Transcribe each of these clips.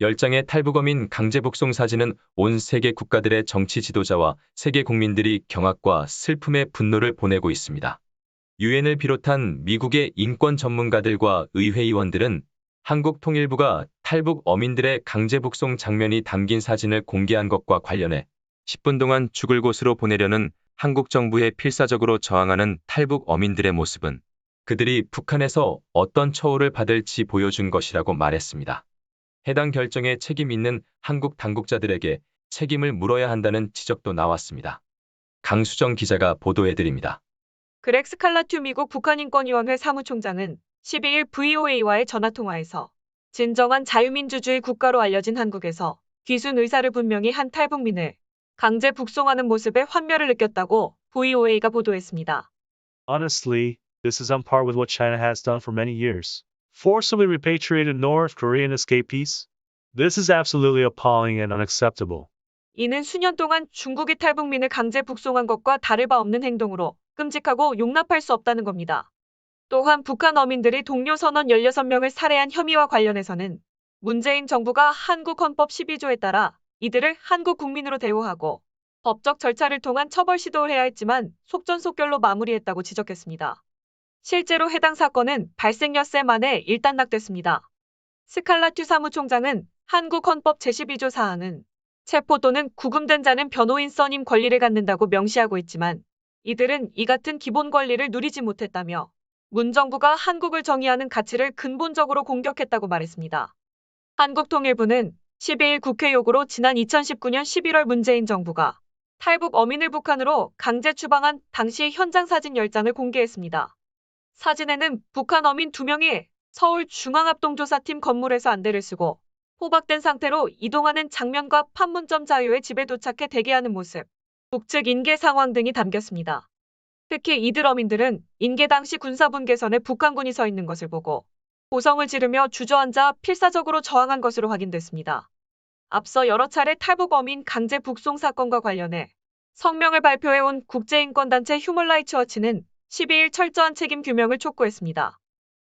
10장의 탈북어민 강제 북송 사진은 온 세계 국가들의 정치 지도자와 세계 국민들이 경악과 슬픔의 분노를 보내고 있습니다. 유엔을 비롯한 미국의 인권 전문가들과 의회의원들은 한국 통일부가 탈북 어민들의 강제 북송 장면이 담긴 사진을 공개한 것과 관련해 10분 동안 죽을 곳으로 보내려는 한국 정부의 필사적으로 저항하는 탈북 어민들의 모습은 그들이 북한에서 어떤 처우를 받을지 보여준 것이라고 말했습니다. 해당 결정에 책임 있는 한국 당국자들에게 책임을 물어야 한다는 지적도 나왔습니다. 강수정 기자가 보도해드립니다. 그렉 스칼라튜 미국 북한인권위원회 사무총장은 12일 VOA와의 전화통화에서 진정한 자유민주주의 국가로 알려진 한국에서 귀순 의사를 분명히 한 탈북민을 강제 북송하는 모습에 환멸을 느꼈다고 VOA가 보도했습니다. Honestly, this is on par with what China has done for many years. Forcibly repatriated North Korean escapees? This is absolutely appalling and unacceptable. 이는 수년 동안 중국이 탈북민을 강제 북송한 것과 다를 바 없는 행동으로 끔찍하고 용납할 수 없다는 겁니다. 또한 북한 어민들이 동료 선원 16명을 살해한 혐의와 관련해서는 문재인 정부가 한국 헌법 12조에 따라 이들을 한국 국민으로 대우하고 법적 절차를 통한 처벌 시도를 해야 했지만 속전속결로 마무리했다고 지적했습니다. 실제로 해당 사건은 발생 엿새 만에 일단락됐습니다. 스칼라튜 사무총장은 한국 헌법 제12조 사항은 체포 또는 구금된 자는 변호인 써님 권리를 갖는다고 명시하고 있지만 이들은 이 같은 기본 권리를 누리지 못했다며 문 정부가 한국을 정의하는 가치를 근본적으로 공격했다고 말했습니다. 한국통일부는 12일 국회 요구로 지난 2019년 11월 문재인 정부가 탈북 어민을 북한으로 강제 추방한 당시 현장 사진 10장을 공개했습니다. 사진에는 북한 어민 2명이 서울 중앙합동조사팀 건물에서 안대를 쓰고 호박된 상태로 이동하는 장면과 판문점 자유의 집에 도착해 대기하는 모습, 북측 인계 상황 등이 담겼습니다. 특히 이들 어민들은 인계 당시 군사분 개선에 북한군이 서 있는 것을 보고 고성을 지르며 주저앉아 필사적으로 저항한 것으로 확인됐습니다. 앞서 여러 차례 탈북 어민 강제 북송 사건과 관련해 성명을 발표해온 국제인권단체 휴먼라이츠 워치는 12일 철저한 책임 규명을 촉구했습니다.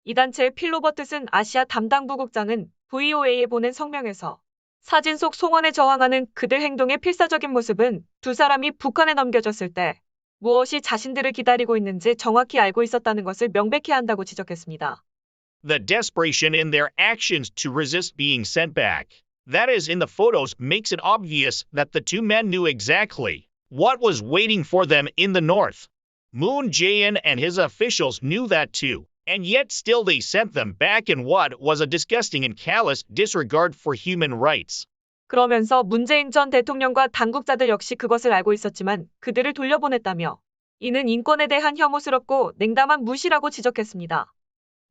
이 단체의 필로버트슨 아시아 담당 부국장은 VOA에 보낸 성명에서 사진 속 송원에 저항하는 그들 행동의 필사적인 모습은 두 사람이 북한에 넘겨졌을 때 무엇이 자신들을 기다리고 있는지 정확히 알고 있었다는 것을 명백히 한다고 지적했습니다. The desperation in their actions to resist being sent back. That is, in the photos, makes it obvious that the two men knew exactly what was waiting for them in the north. Moon Jae-in and his officials knew that too, and yet still they sent them back in what was a disgusting and callous disregard for human rights. 그러면서 문재인 전 대통령과 당국자들 역시 그것을 알고 있었지만 그들을 돌려보냈다며 이는 인권에 대한 혐오스럽고 냉담한 무시라고 지적했습니다.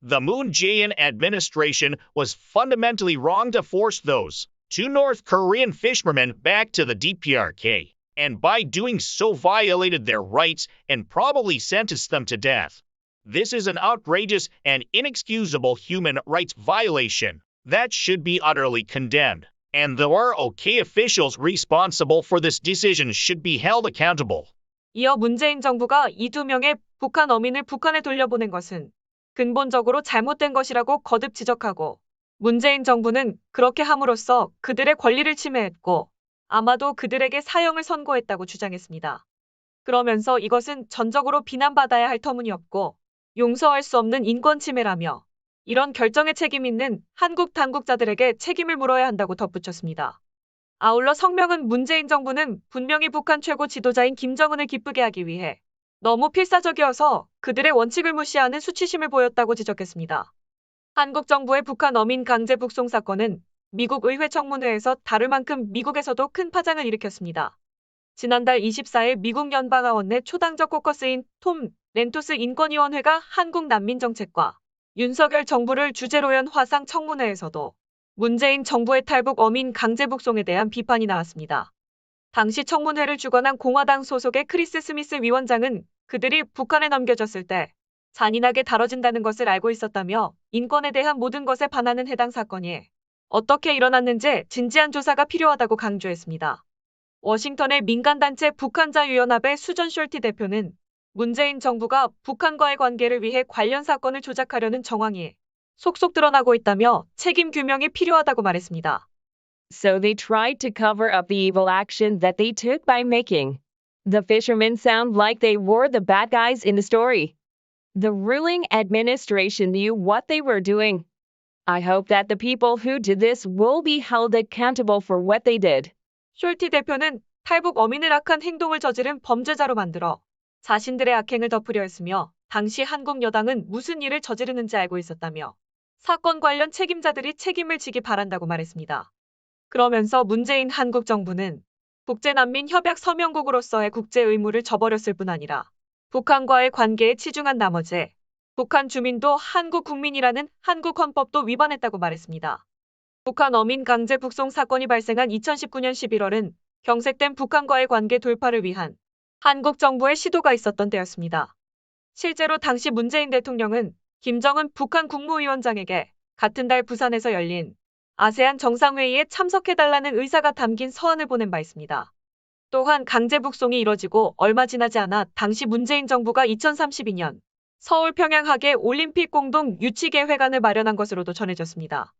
The Moon Jae-in administration was fundamentally wrong to force those two North Korean fishermen back to the DPRK, and by doing so violated their rights and probably sentenced them to death. This is an outrageous and inexcusable human rights violation that should be utterly condemned, and the ROK officials responsible for this decision should be held accountable. 이어 문재인 정부가 이 두 명의 북한 어민을 북한에 돌려보낸 것은 근본적으로 잘못된 것이라고 거듭 지적하고 문재인 정부는 그렇게 함으로써 그들의 권리를 침해했고 아마도 그들에게 사형을 선고했다고 주장했습니다. 그러면서 이것은 전적으로 비난받아야 할 터무니없고 용서할 수 없는 인권 침해라며 이런 결정에 책임 있는 한국 당국자들에게 책임을 물어야 한다고 덧붙였습니다. 아울러 성명은 문재인 정부는 분명히 북한 최고 지도자인 김정은을 기쁘게 하기 위해 너무 필사적이어서 그들의 원칙을 무시하는 수치심을 보였다고 지적했습니다. 한국 정부의 북한 어민 강제 북송 사건은 미국 의회 청문회에서 다룰 만큼 미국에서도 큰 파장을 일으켰습니다. 지난달 24일 미국 연방하원 내 초당적 코커스인 톰 렌토스 인권위원회가 한국 난민 정책과 윤석열 정부를 주제로 연 화상 청문회에서도 문재인 정부의 탈북 어민 강제 북송에 대한 비판이 나왔습니다. 당시 청문회를 주관한 공화당 소속의 크리스 스미스 위원장은 그들이 북한에 넘겨졌을 때 잔인하게 다뤄진다는 것을 알고 있었다며 인권에 대한 모든 것에 반하는 해당 사건이 어떻게 일어났는지 진지한 조사가 필요하다고 강조했습니다. 워싱턴의 민간단체 북한자유연합의 수전 숄티 대표는 문재인 정부가 북한과의 관계를 위해 관련 사건을 조작하려는 정황이 속속 드러나고 있다며 책임 규명이 필요하다고 말했습니다. So they tried to cover up the evil action that they took by making the fishermen sound like they were the bad guys in the story. The ruling administration knew what they were doing. I hope that the people who did this will be held accountable for what they did. 숄티 대표는 탈북 어민을 악한 행동을 저지른 범죄자로 만들어 자신들의 악행을 덮으려 했으며 당시 한국 여당은 무슨 일을 저지르는지 알고 있었다며 사건 관련 책임자들이 책임을 지기 바란다고 말했습니다. 그러면서 문재인 한국 정부는 국제난민협약 서명국으로서의 국제 의무를 저버렸을 뿐 아니라 북한과의 관계에 치중한 나머지 북한 주민도 한국 국민이라는 한국 헌법도 위반했다고 말했습니다. 북한 어민 강제 북송 사건이 발생한 2019년 11월은 경색된 북한과의 관계 돌파를 위한 한국 정부의 시도가 있었던 때였습니다. 실제로 당시 문재인 대통령은 김정은 북한 국무위원장에게 같은 달 부산에서 열린 아세안 정상회의에 참석해달라는 의사가 담긴 서한을 보낸 바 있습니다. 또한 강제 북송이 이뤄지고 얼마 지나지 않아 당시 문재인 정부가 2032년 서울 평양하계 올림픽 공동 유치계획안을 마련한 것으로도 전해졌습니다.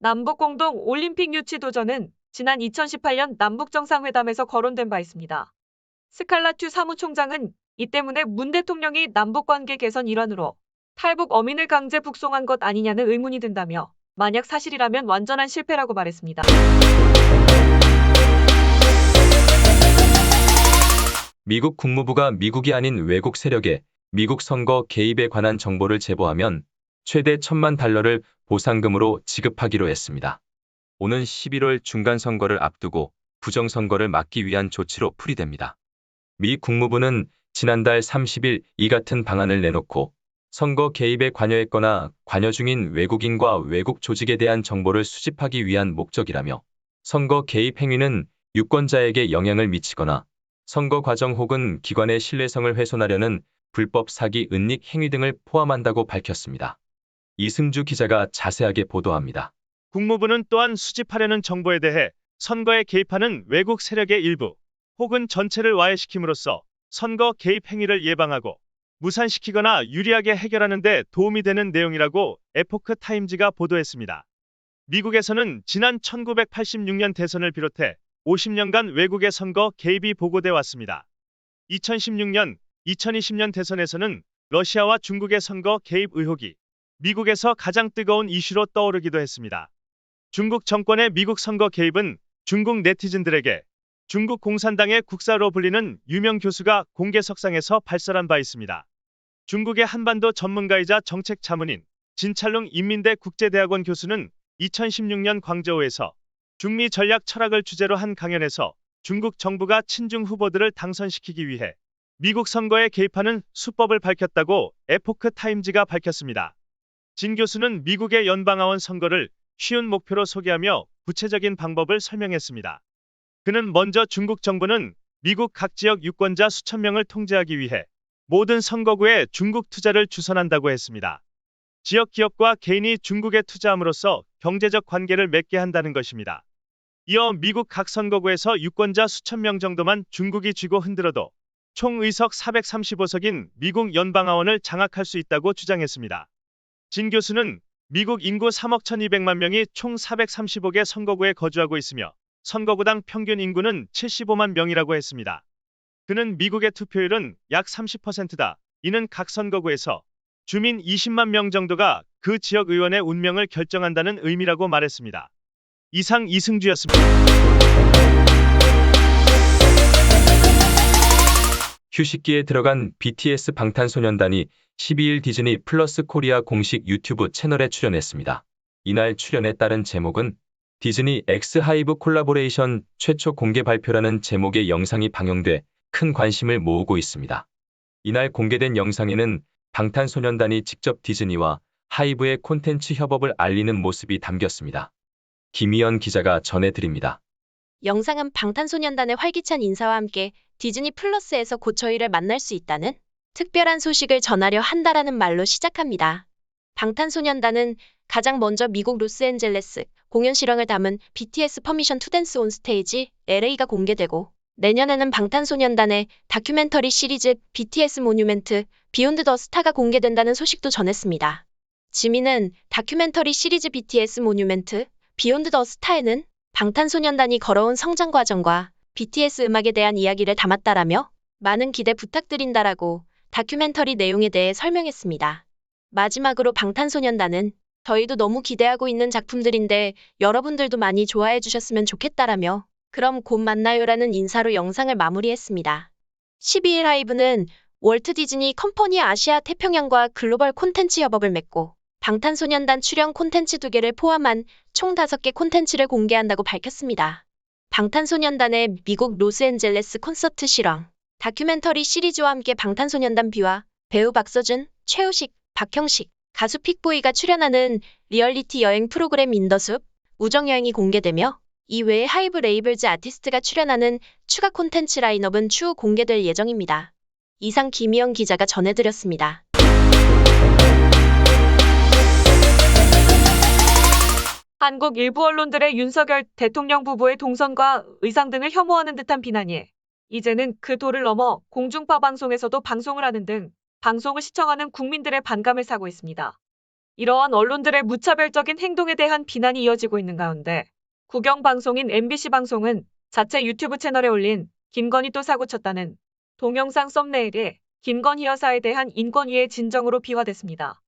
남북 공동 올림픽 유치 도전은 지난 2018년 남북 정상회담에서 거론된 바 있습니다. 스칼라튜 사무총장은 이 때문에 문 대통령이 남북 관계 개선 일환으로 탈북 어민을 강제 북송한 것 아니냐는 의문이 든다며 만약 사실이라면 완전한 실패라고 말했습니다. 미국 국무부가 미국이 아닌 외국 세력에 미국 선거 개입에 관한 정보를 제보하면 최대 천만 달러를 보상금으로 지급하기로 했습니다. 오는 11월 중간 선거를 앞두고 부정선거를 막기 위한 조치로 풀이됩니다. 미 국무부는 지난달 30일 이 같은 방안을 내놓고 선거 개입에 관여했거나 관여 중인 외국인과 외국 조직에 대한 정보를 수집하기 위한 목적이라며 선거 개입 행위는 유권자에게 영향을 미치거나 선거 과정 혹은 기관의 신뢰성을 훼손하려는 불법 사기 은닉 행위 등을 포함한다고 밝혔습니다. 이승주 기자가 자세하게 보도합니다. 국무부는 또한 수집하려는 정보에 대해 선거에 개입하는 외국 세력의 일부 혹은 전체를 와해시킴으로써 선거 개입 행위를 예방하고 무산시키거나 유리하게 해결하는 데 도움이 되는 내용이라고 에포크 타임즈가 보도했습니다. 미국에서는 지난 1986년 대선을 비롯해 50년간 외국의 선거 개입이 보고돼 왔습니다. 2016년, 2020년 대선에서는 러시아와 중국의 선거 개입 의혹이 미국에서 가장 뜨거운 이슈로 떠오르기도 했습니다. 중국 정권의 미국 선거 개입은 중국 네티즌들에게 중국 공산당의 국사로 불리는 유명 교수가 공개 석상에서 발설한 바 있습니다. 중국의 한반도 전문가이자 정책 자문인 진찰룽 인민대 국제대학원 교수는 2016년 광저우에서 중미 전략 철학을 주제로 한 강연에서 중국 정부가 친중 후보들을 당선시키기 위해 미국 선거에 개입하는 수법을 밝혔다고 에포크 타임즈가 밝혔습니다. 진 교수는 미국의 연방하원 선거를 쉬운 목표로 소개하며 구체적인 방법을 설명했습니다. 그는 먼저 중국 정부는 미국 각 지역 유권자 수천 명을 통제하기 위해 모든 선거구에 중국 투자를 주선한다고 했습니다. 지역 기업과 개인이 중국에 투자함으로써 경제적 관계를 맺게 한다는 것입니다. 이어 미국 각 선거구에서 유권자 수천 명 정도만 중국이 쥐고 흔들어도 총 의석 435석인 미국 연방하원을 장악할 수 있다고 주장했습니다. 진 교수는 미국 인구 3억 1200만 명이 총 435개 선거구에 거주하고 있으며 선거구당 평균 인구는 75만 명이라고 했습니다. 그는 미국의 투표율은 약 30%다. 이는 각 선거구에서 주민 20만 명 정도가 그 지역 의원의 운명을 결정한다는 의미라고 말했습니다. 이상 이승주였습니다. 휴식기에 들어간 BTS 방탄소년단이 12일 디즈니 플러스 코리아 공식 유튜브 채널에 출연했습니다. 이날 출연에 따른 제목은 디즈니 엑스 하이브 콜라보레이션 최초 공개 발표라는 제목의 영상이 방영돼 큰 관심을 모으고 있습니다. 이날 공개된 영상에는 방탄소년단이 직접 디즈니와 하이브의 콘텐츠 협업을 알리는 모습이 담겼습니다. 김희연 기자가 전해드립니다. 영상은 방탄소년단의 활기찬 인사와 함께 디즈니 플러스에서 곧 저희를 만날 수 있다는 특별한 소식을 전하려 한다라는 말로 시작합니다. 방탄소년단은 가장 먼저 미국 로스앤젤레스 공연 실황을 담은 BTS 퍼미션 투 댄스 온 스테이지 LA가 공개되고 내년에는 방탄소년단의 다큐멘터리 시리즈 BTS 모뉴멘트 비욘드 더 스타가 공개된다는 소식도 전했습니다. 지민은 다큐멘터리 시리즈 BTS 모뉴멘트 비욘드 더 스타에는 방탄소년단이 걸어온 성장 과정과 BTS 음악에 대한 이야기를 담았다라며 많은 기대 부탁드린다라고 다큐멘터리 내용에 대해 설명했습니다. 마지막으로 방탄소년단은 저희도 너무 기대하고 있는 작품들인데 여러분들도 많이 좋아해 주셨으면 좋겠다라며 그럼 곧 만나요라는 인사로 영상을 마무리했습니다. 12일 하이브는 월트 디즈니 컴퍼니 아시아 태평양과 글로벌 콘텐츠 협업을 맺고 방탄소년단 출연 콘텐츠 2개를 포함한 총 5개 콘텐츠를 공개한다고 밝혔습니다. 방탄소년단의 미국 로스앤젤레스 콘서트 실황, 다큐멘터리 시리즈와 함께 방탄소년단 비와 배우 박서준, 최우식, 박형식, 가수 픽보이가 출연하는 리얼리티 여행 프로그램 인더숲, 우정여행이 공개되며 이외에 하이브 레이블즈 아티스트가 출연하는 추가 콘텐츠 라인업은 추후 공개될 예정입니다. 이상 김희영 기자가 전해드렸습니다. 한국 일부 언론들의 윤석열 대통령 부부의 동선과 의상 등을 혐오하는 듯한 비난이 이제는 그 도를 넘어 공중파 방송에서도 방송을 하는 등 방송을 시청하는 국민들의 반감을 사고 있습니다. 이러한 언론들의 무차별적인 행동에 대한 비난이 이어지고 있는 가운데 국영방송인 MBC 방송은 자체 유튜브 채널에 올린 김건희 또 사고쳤다는 동영상 썸네일에 김건희 여사에 대한 인권위의 진정으로 비화됐습니다.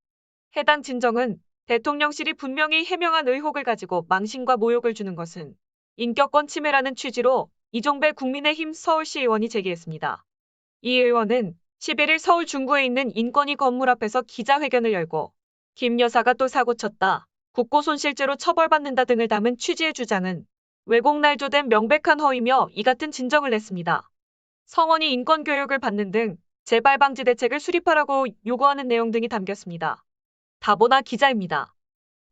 해당 진정은 대통령실이 분명히 해명한 의혹을 가지고 망신과 모욕을 주는 것은 인격권 침해라는 취지로 이종배 국민의힘 서울시 의원이 제기했습니다. 이 의원은 11일 서울 중구에 있는 인권위 건물 앞에서 기자회견을 열고 김 여사가 또 사고쳤다. 국고 손실죄로 처벌받는다 등을 담은 취지의 주장은 왜곡 날조된 명백한 허위며 이 같은 진정을 냈습니다. 성원이 인권 교육을 받는 등 재발 방지 대책을 수립하라고 요구하는 내용 등이 담겼습니다. 다보나 기자입니다.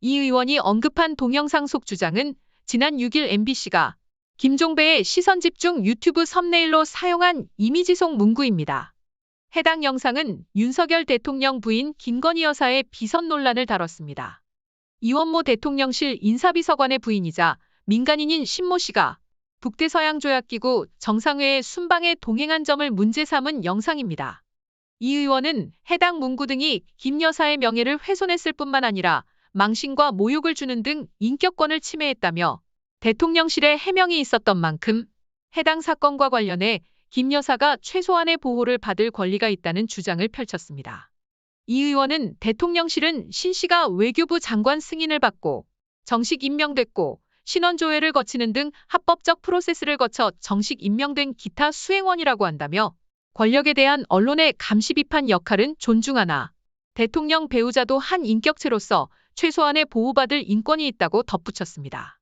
이 의원이 언급한 동영상 속 주장은 지난 6일 MBC가 김종배의 시선 집중 유튜브 썸네일로 사용한 이미지송 문구입니다. 해당 영상은 윤석열 대통령 부인 김건희 여사의 비선 논란을 다뤘습니다. 이원모 대통령실 인사비서관의 부인이자 민간인인 신모 씨가 북대서양조약기구 정상회의 순방에 동행한 점을 문제 삼은 영상입니다. 이 의원은 해당 문구 등이 김 여사의 명예를 훼손했을 뿐만 아니라 망신과 모욕을 주는 등 인격권을 침해했다며 대통령실에 해명이 있었던 만큼 해당 사건과 관련해 김 여사가 최소한의 보호를 받을 권리가 있다는 주장을 펼쳤습니다. 이 의원은 대통령실은 신 씨가 외교부 장관 승인을 받고 정식 임명됐고 신원조회를 거치는 등 합법적 프로세스를 거쳐 정식 임명된 기타 수행원이라고 한다며 권력에 대한 언론의 감시 비판 역할은 존중하나 대통령 배우자도 한 인격체로서 최소한의 보호받을 인권이 있다고 덧붙였습니다.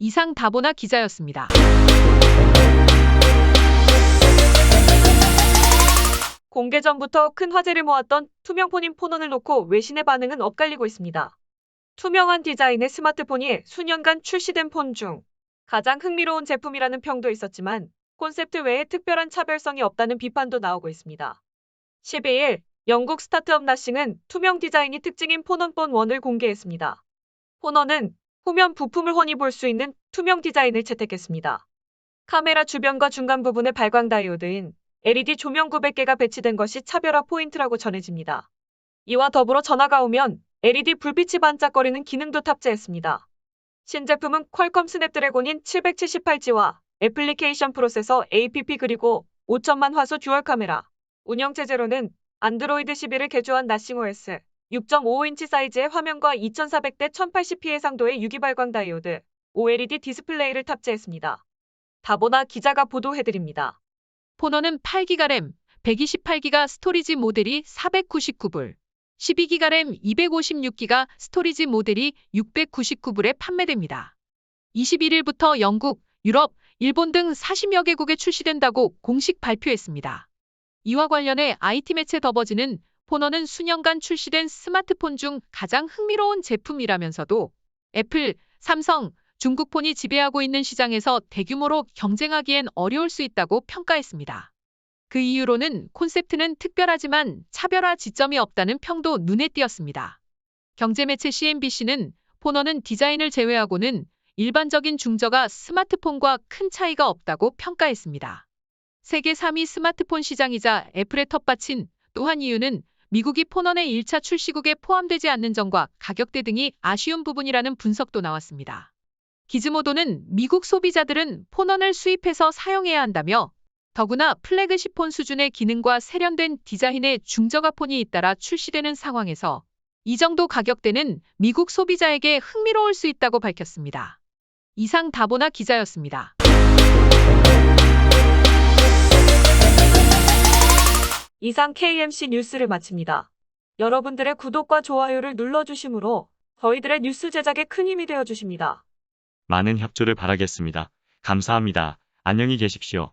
이상 다보나 기자였습니다. 공개 전부터 큰 화제를 모았던 투명폰인 폰원을 놓고 외신의 반응은 엇갈리고 있습니다. 투명한 디자인의 스마트폰이 수년간 출시된 폰 중 가장 흥미로운 제품이라는 평도 있었지만 콘셉트 외에 특별한 차별성이 없다는 비판도 나오고 있습니다. 12일 영국 스타트업 나싱은 투명 디자인이 특징인 폰원폰 1을 공개했습니다. 폰원은 후면 부품을 훤히 볼 수 있는 투명 디자인을 채택했습니다. 카메라 주변과 중간 부분에 발광 다이오드인 LED 조명 900개가 배치된 것이 차별화 포인트라고 전해집니다. 이와 더불어 전화가 오면 LED 불빛이 반짝거리는 기능도 탑재했습니다. 신제품은 퀄컴 스냅드래곤인 778G와 애플리케이션 프로세서 APP 그리고 5천만 화소 듀얼 카메라, 운영체제로는 안드로이드 11을 개조한 나싱OS, 6.55인치 사이즈의 화면과 2400대 1080p 해상도의 유기발광 다이오드, OLED 디스플레이를 탑재했습니다. 다보나 기자가 보도해드립니다. 폰원은 8기가 램, 128기가 스토리지 모델이 499불, 12기가 램 256기가 스토리지 모델이 699불에 판매됩니다. 21일부터 영국, 유럽, 일본 등 40여 개국에 출시된다고 공식 발표했습니다. 이와 관련해 IT 매체 더버지는 폰원은 수년간 출시된 스마트폰 중 가장 흥미로운 제품이라면서도 애플, 삼성, 중국폰이 지배하고 있는 시장에서 대규모로 경쟁하기엔 어려울 수 있다고 평가했습니다. 그 이유로는 콘셉트는 특별하지만 차별화 지점이 없다는 평도 눈에 띄었습니다. 경제매체 CNBC는 폰원은 디자인을 제외하고는 일반적인 중저가 스마트폰과 큰 차이가 없다고 평가했습니다. 세계 3위 스마트폰 시장이자 애플의 텃밭인 또한 이유는 미국이 폰원의 1차 출시국에 포함되지 않는 점과 가격대 등이 아쉬운 부분이라는 분석도 나왔습니다. 기즈모도는 미국 소비자들은 폰원을 수입해서 사용해야 한다며 더구나 플래그십 폰 수준의 기능과 세련된 디자인의 중저가 폰이 잇따라 출시되는 상황에서 이 정도 가격대는 미국 소비자에게 흥미로울 수 있다고 밝혔습니다. 이상 다보나 기자였습니다. 이상 KMC 뉴스를 마칩니다. 여러분들의 구독과 좋아요를 눌러주시므로 저희들의 뉴스 제작에 큰 힘이 되어 주십니다. 많은 협조를 바라겠습니다. 감사합니다. 안녕히 계십시오.